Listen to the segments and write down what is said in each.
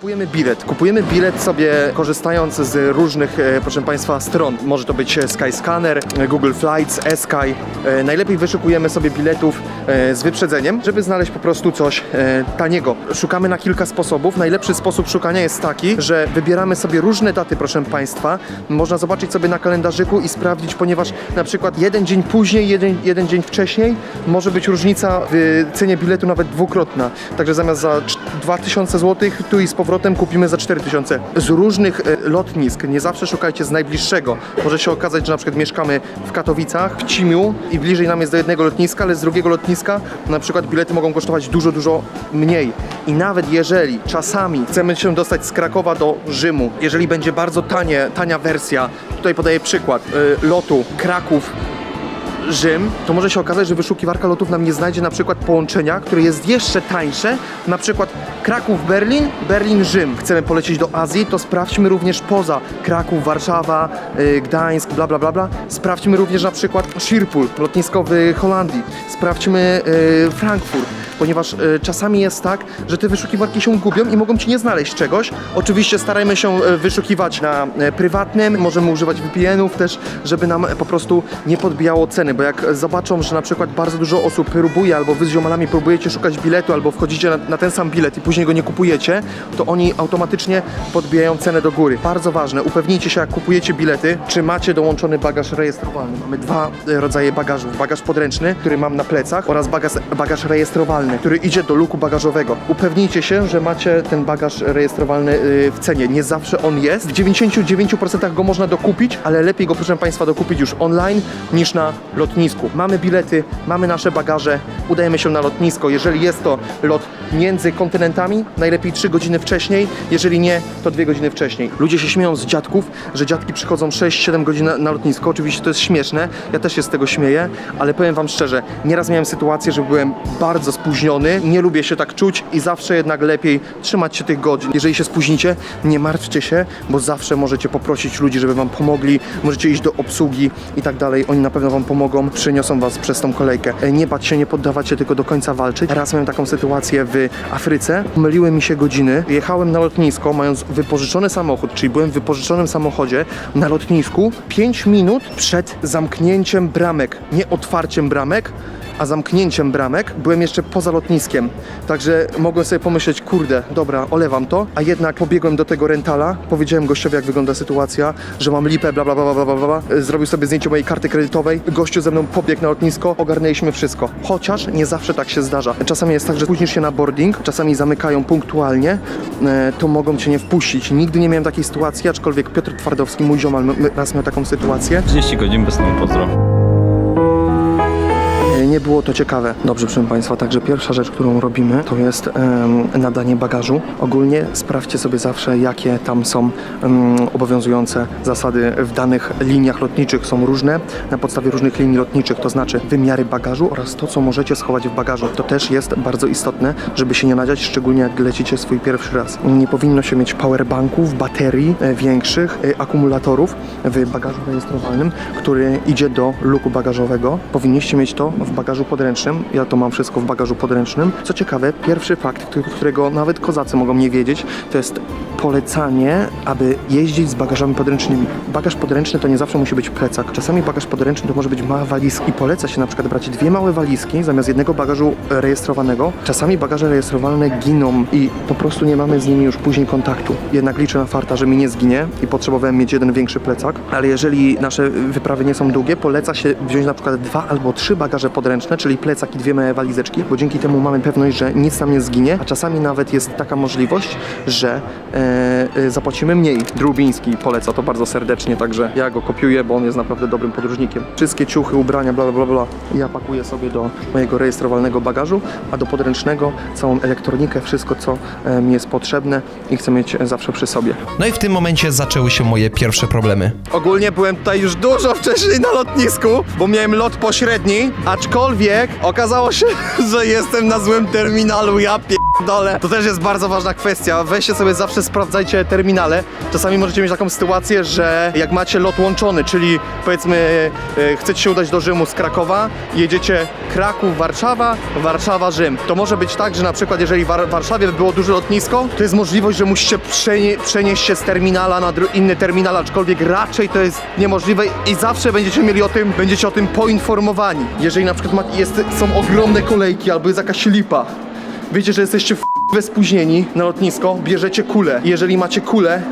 Kupujemy bilet. Kupujemy bilet sobie korzystając z różnych, e, proszę Państwa, stron. Może to być e, Skyscanner, e, Google Flights, Esky. Najlepiej wyszukujemy sobie biletów z wyprzedzeniem, żeby znaleźć po prostu coś taniego. Szukamy na kilka sposobów. Najlepszy sposób szukania jest taki, że wybieramy sobie różne daty, proszę Państwa. Można zobaczyć sobie na kalendarzyku i sprawdzić, ponieważ na przykład jeden dzień później, jeden, jeden dzień wcześniej może być różnica w cenie biletu nawet dwukrotna. Także zamiast za cz- 2000 zł tu i z powrotem kupimy za 4000. Z różnych e, lotnisk, nie zawsze szukajcie z najbliższego. Może się okazać, że na przykład mieszkamy w Katowicach, w Cimiu i bliżej nam jest do jednego lotniska, ale z drugiego lotniska na przykład bilety mogą kosztować dużo, dużo mniej. I nawet jeżeli czasami chcemy się dostać z Krakowa do Rzymu, jeżeli będzie bardzo tanie, tania wersja, tutaj podaję przykład, y, lotu Kraków Rzym, to może się okazać, że wyszukiwarka lotów nam nie znajdzie na przykład połączenia, które jest jeszcze tańsze, na przykład Kraków-Berlin, Berlin-Rzym. Chcemy polecieć do Azji, to sprawdźmy również poza Kraków, Warszawa, y, Gdańsk, bla bla bla bla. Sprawdźmy również na przykład Schiphol, lotnisko w Holandii. Sprawdźmy y, Frankfurt ponieważ y, czasami jest tak, że te wyszukiwarki się gubią i mogą ci nie znaleźć czegoś. Oczywiście starajmy się y, wyszukiwać na y, prywatnym, możemy używać VPN-ów też, żeby nam po prostu nie podbijało ceny, bo jak zobaczą, że na przykład bardzo dużo osób próbuje, albo wy z ziomalami próbujecie szukać biletu, albo wchodzicie na, na ten sam bilet i później go nie kupujecie, to oni automatycznie podbijają cenę do góry. Bardzo ważne, upewnijcie się jak kupujecie bilety, czy macie dołączony bagaż rejestrowalny. Mamy dwa rodzaje bagażów. Bagaż podręczny, który mam na plecach oraz bagaż, bagaż rejestrowalny, który idzie do luku bagażowego. Upewnijcie się, że macie ten bagaż rejestrowalny y, w cenie. Nie zawsze on jest. W 99% go można dokupić, ale lepiej go, proszę Państwa, dokupić już online niż na lotnisku. Mamy bilety, mamy nasze bagaże, udajemy się na lotnisko. Jeżeli jest to lot między kontynentami, najlepiej 3 godziny wcześniej. Jeżeli nie, to 2 godziny wcześniej. Ludzie się śmieją z dziadków, że dziadki przychodzą 6-7 godzin na, na lotnisko. Oczywiście to jest śmieszne, ja też się z tego śmieję, ale powiem Wam szczerze, nieraz miałem sytuację, że byłem bardzo spóźniony, nie lubię się tak czuć i zawsze jednak lepiej trzymać się tych godzin. Jeżeli się spóźnicie, nie martwcie się, bo zawsze możecie poprosić ludzi, żeby Wam pomogli, możecie iść do obsługi i tak dalej. Oni na pewno Wam pomogą, przyniosą Was przez tą kolejkę. E, Nie bać się, nie poddawać się, tylko do końca walczyć. Raz miałem taką sytuację w Afryce, myliły mi się godziny, jechałem na lotnisko, mając wypożyczony samochód, czyli byłem w wypożyczonym samochodzie na lotnisku 5 minut przed zamknięciem bramek, nie otwarciem bramek, a zamknięciem bramek byłem jeszcze poza lotniskiem. Także mogłem sobie pomyśleć, kurde, dobra, olewam to, a jednak pobiegłem do tego rentala, powiedziałem gościowi, jak wygląda sytuacja, że mam lipę, bla bla bla bla bla. Zrobił sobie zdjęcie mojej karty kredytowej, gościu ze mną pobiegł na lotnisko, ogarnęliśmy wszystko. Chociaż nie zawsze tak się zdarza. Czasami jest tak, że spóźnisz się na boarding, czasami zamykają punktualnie, e, to mogą cię nie wpuścić. Nigdy nie miałem takiej sytuacji, aczkolwiek Piotr Twardowski, mój ziomal, raz miał taką sytuację. 30 godzin bez temu pozdro. Nie było to ciekawe. Dobrze, proszę Państwa, także pierwsza rzecz, którą robimy, to jest em, nadanie bagażu. Ogólnie sprawdźcie sobie zawsze, jakie tam są em, obowiązujące zasady w danych liniach lotniczych. Są różne, na podstawie różnych linii lotniczych, to znaczy wymiary bagażu oraz to, co możecie schować w bagażu. To też jest bardzo istotne, żeby się nie nadziać, szczególnie jak lecicie swój pierwszy raz. Nie powinno się mieć powerbanków, baterii e, większych, e, akumulatorów w bagażu rejestrowalnym, który idzie do luku bagażowego. Powinniście mieć to w bagażu podręcznym. Ja to mam wszystko w bagażu podręcznym. Co ciekawe, pierwszy fakt, którego nawet kozacy mogą nie wiedzieć, to jest polecanie, aby jeździć z bagażami podręcznymi. Bagaż podręczny to nie zawsze musi być plecak. Czasami bagaż podręczny to może być mała walizka i poleca się na przykład brać dwie małe walizki zamiast jednego bagażu rejestrowanego. Czasami bagaże rejestrowane giną i po prostu nie mamy z nimi już później kontaktu. Jednak liczę na farta, że mi nie zginie i potrzebowałem mieć jeden większy plecak, ale jeżeli nasze wyprawy nie są długie, poleca się wziąć na przykład dwa albo trzy bagaże podręczne, czyli plecak i dwie małe walizeczki, bo dzięki temu mamy pewność, że nic nam nie zginie, a czasami nawet jest taka możliwość, że e, e, zapłacimy mniej. Drubiński poleca to bardzo serdecznie, także ja go kopiuję, bo on jest naprawdę dobrym podróżnikiem. Wszystkie ciuchy, ubrania, bla bla bla, ja pakuję sobie do mojego rejestrowalnego bagażu, a do podręcznego całą elektronikę, wszystko co e, mi jest potrzebne i chcę mieć zawsze przy sobie. No i w tym momencie zaczęły się moje pierwsze problemy. Ogólnie byłem tutaj już dużo wcześniej na lotnisku, bo miałem lot pośredni, aczkolwiek okazało się, że jestem na złym terminalu, ja pie... dole. To też jest bardzo ważna kwestia. Weźcie sobie zawsze sprawdzajcie terminale. Czasami możecie mieć taką sytuację, że jak macie lot łączony, czyli powiedzmy e, chcecie się udać do Rzymu z Krakowa, jedziecie Kraków, Warszawa, Warszawa, Rzym. To może być tak, że na przykład jeżeli w War- Warszawie by było duże lotnisko, to jest możliwość, że musicie przenie- przenieść się z terminala na inny terminal, aczkolwiek raczej to jest niemożliwe i zawsze będziecie mieli o tym, będziecie o tym poinformowani. Jeżeli na przykład jest, są ogromne kolejki albo jest jakaś lipa, Wiecie, że jesteście w spóźnieni na lotnisko, bierzecie kulę. Jeżeli macie kulę,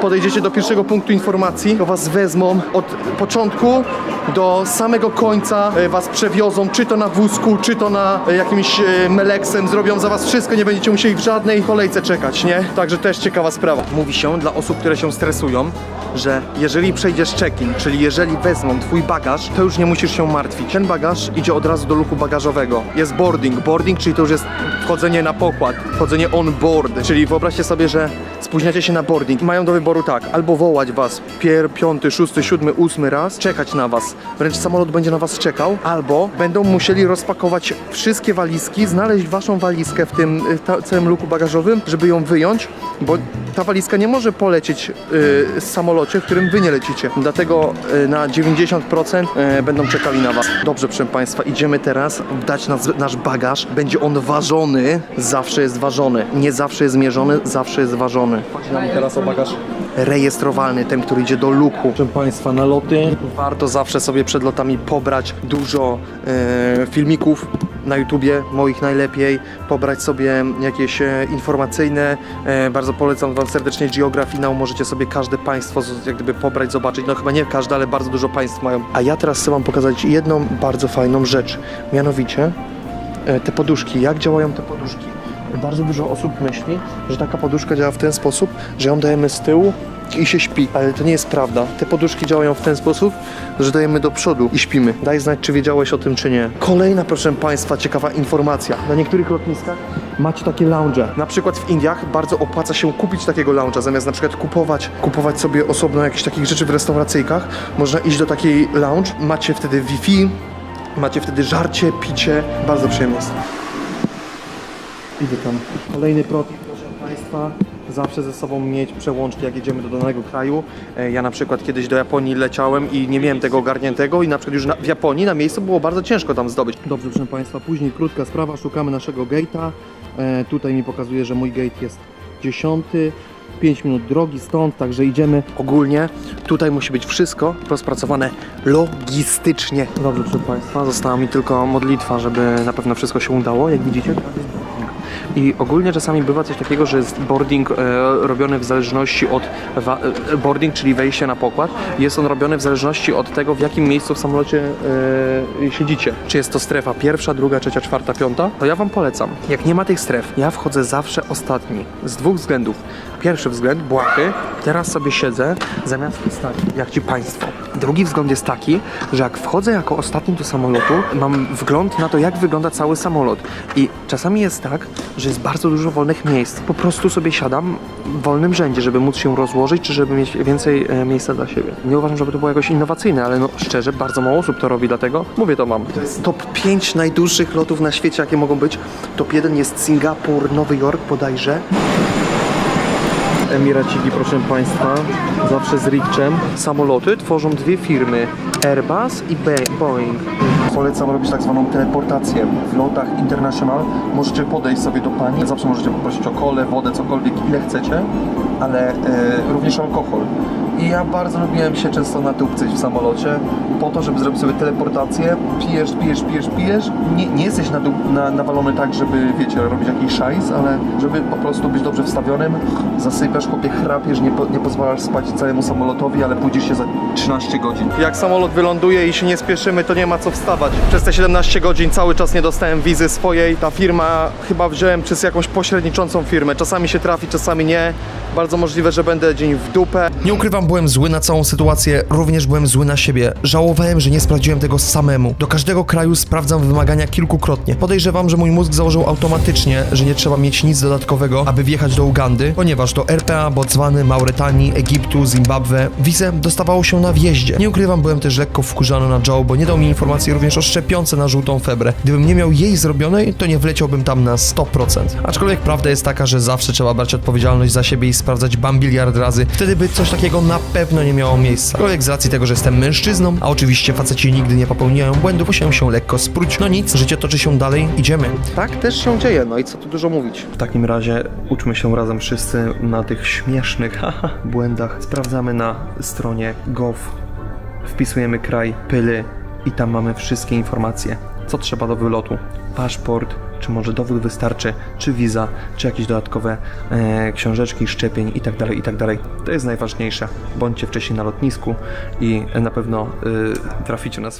podejdziecie do pierwszego punktu informacji, to was wezmą od początku do samego końca, e, was przewiozą, czy to na wózku, czy to na e, jakimś e, meleksem, zrobią za was wszystko, nie będziecie musieli w żadnej kolejce czekać, nie? Także też ciekawa sprawa. Mówi się dla osób, które się stresują, że jeżeli przejdziesz check-in, czyli jeżeli wezmą twój bagaż, to już nie musisz się martwić. Ten bagaż idzie od razu do luku bagażowego. Jest boarding. Boarding, czyli to już jest wchodzenie na pokład, wchodzenie on board. Czyli wyobraźcie sobie, że spóźniacie się na boarding. Mają do wyboru tak, albo wołać was pier, piąty, szósty, siódmy, ósmy raz, czekać na was. Wręcz samolot będzie na was czekał, albo będą musieli rozpakować wszystkie walizki, znaleźć waszą walizkę w tym ta, całym luku bagażowym, żeby ją wyjąć, bo ta walizka nie może polecieć y, z samolocie, w którym wy nie lecicie. Dlatego y, na 90% y, będą czekali na was. Dobrze, proszę Państwa, idziemy teraz dać nas, nasz bagaż. Będzie on ważony, zawsze jest ważony. Nie zawsze jest mierzony, zawsze jest ważony. Chodzi nam teraz o bagaż rejestrowalny, ten, który idzie do luku. Proszę Państwa, na loty. Warto zawsze sobie przed lotami pobrać dużo e, filmików na YouTubie, moich najlepiej, pobrać sobie jakieś e, informacyjne, e, bardzo polecam Wam serdecznie Geografinał, możecie sobie każde państwo z- jak gdyby pobrać, zobaczyć, no chyba nie każde, ale bardzo dużo państw mają. A ja teraz chcę Wam pokazać jedną bardzo fajną rzecz, mianowicie e, te poduszki, jak działają te poduszki. Bardzo dużo osób myśli, że taka poduszka działa w ten sposób, że ją dajemy z tyłu i się śpi, ale to nie jest prawda. Te poduszki działają w ten sposób, że dajemy do przodu i śpimy. Daj znać, czy wiedziałeś o tym, czy nie. Kolejna, proszę Państwa, ciekawa informacja. Na niektórych lotniskach macie takie lounge. Na przykład w Indiach bardzo opłaca się kupić takiego lounge'a, zamiast na przykład kupować, kupować sobie osobno jakieś takich rzeczy w restauracyjkach. Można iść do takiej lounge, macie wtedy Wi-Fi, macie wtedy żarcie, picie, bardzo przyjemnie jest. Tam. Kolejny protip, proszę Państwa. Zawsze ze sobą mieć przełączki, jak jedziemy do danego kraju. E, Ja na przykład kiedyś do Japonii leciałem i nie miałem tego ogarniętego i na przykład już na, w Japonii na miejscu było bardzo ciężko tam zdobyć. Dobrze, proszę Państwa, później krótka sprawa, szukamy naszego gate'a. E, tutaj mi pokazuje, że mój gate jest dziesiąty. 5 minut drogi stąd, także idziemy. Ogólnie tutaj musi być wszystko rozpracowane logistycznie. Dobrze, proszę Państwa, została mi tylko modlitwa, żeby na pewno wszystko się udało. Jak widzicie, boarding. I ogólnie czasami bywa coś takiego, że jest boarding e, robiony w zależności od e, boarding, czyli wejście na pokład. Jest on robiony w zależności od tego, w jakim miejscu w samolocie e, siedzicie. Czy jest to strefa pierwsza, druga, trzecia, czwarta, piąta? To ja Wam polecam. Jak nie ma tych stref, ja wchodzę zawsze ostatni. Z dwóch względów. Pierwszy względ, błahy. Teraz sobie siedzę zamiast stać, jak Ci Państwo. Drugi wzgląd jest taki, że jak wchodzę jako ostatni do samolotu, mam wgląd na to, jak wygląda cały samolot. I czasami jest tak, że jest bardzo dużo wolnych miejsc. Po prostu sobie siadam w wolnym rzędzie, żeby móc się rozłożyć, czy żeby mieć więcej e, miejsca dla siebie. Nie uważam, żeby to było jakoś innowacyjne, ale no szczerze, bardzo mało osób to robi, dlatego mówię to mam. To jest top 5 najdłuższych lotów na świecie, jakie mogą być. Top 1 jest Singapur, Nowy Jork bodajże. Emiraciki, proszę Państwa, zawsze z Rikczem. Samoloty tworzą dwie firmy, Airbus i Be- Boeing. Polecam robić tak zwaną teleportację. W lotach international możecie podejść sobie do pani, zawsze możecie poprosić o kole, wodę, cokolwiek, ile chcecie, ale e, również alkohol. I ja bardzo lubiłem się często natupcyć w samolocie, po to, żeby zrobić sobie teleportację. Pijesz, pijesz, pijesz, pijesz. Nie, nie jesteś na, na, nawalony tak, żeby, wiecie, robić jakiś szajs, ale żeby po prostu być dobrze wstawionym. Zasypiasz, chłopie, chrapiesz, nie, po, nie pozwalasz spać całemu samolotowi, ale budzisz się za 13 godzin. Jak samolot wyląduje i się nie spieszymy, to nie ma co wstawać. Przez te 17 godzin cały czas nie dostałem wizy swojej. Ta firma, chyba wziąłem przez jakąś pośredniczącą firmę. Czasami się trafi, czasami nie. Bardzo bardzo możliwe, że będę dzień w dupę. Nie ukrywam, byłem zły na całą sytuację, również byłem zły na siebie. Żałowałem, że nie sprawdziłem tego samemu. Do każdego kraju sprawdzam wymagania kilkukrotnie. Podejrzewam, że mój mózg założył automatycznie, że nie trzeba mieć nic dodatkowego, aby wjechać do Ugandy, ponieważ do RPA, Botswany, Mauretanii, Egiptu, Zimbabwe wizę dostawało się na wjeździe. Nie ukrywam, byłem też lekko wkurzony na Joe, bo nie dał mi informacji również o szczepionce na żółtą febrę. Gdybym nie miał jej zrobionej, to nie wleciałbym tam na 100%. Aczkolwiek prawda jest taka, że zawsze trzeba brać odpowiedzialność za siebie i sprawdzać bambiliard razy. Wtedy by coś takiego na pewno nie miało miejsca. Aczkolwiek z racji tego, że jestem mężczyzną, a oczywiście faceci nigdy nie popełniają błędów, musiałem się lekko spróć. No nic, życie toczy się dalej, idziemy. Tak też się dzieje, no i co tu dużo mówić. W takim razie uczmy się razem wszyscy na tych śmiesznych haha, błędach. Sprawdzamy na stronie gov, wpisujemy kraj, pyly i tam mamy wszystkie informacje. Co trzeba do wylotu? Paszport, czy może dowód wystarczy, czy wiza, czy jakieś dodatkowe e, książeczki, szczepień itd., itd. To jest najważniejsze. Bądźcie wcześniej na lotnisku i na pewno y, traficie na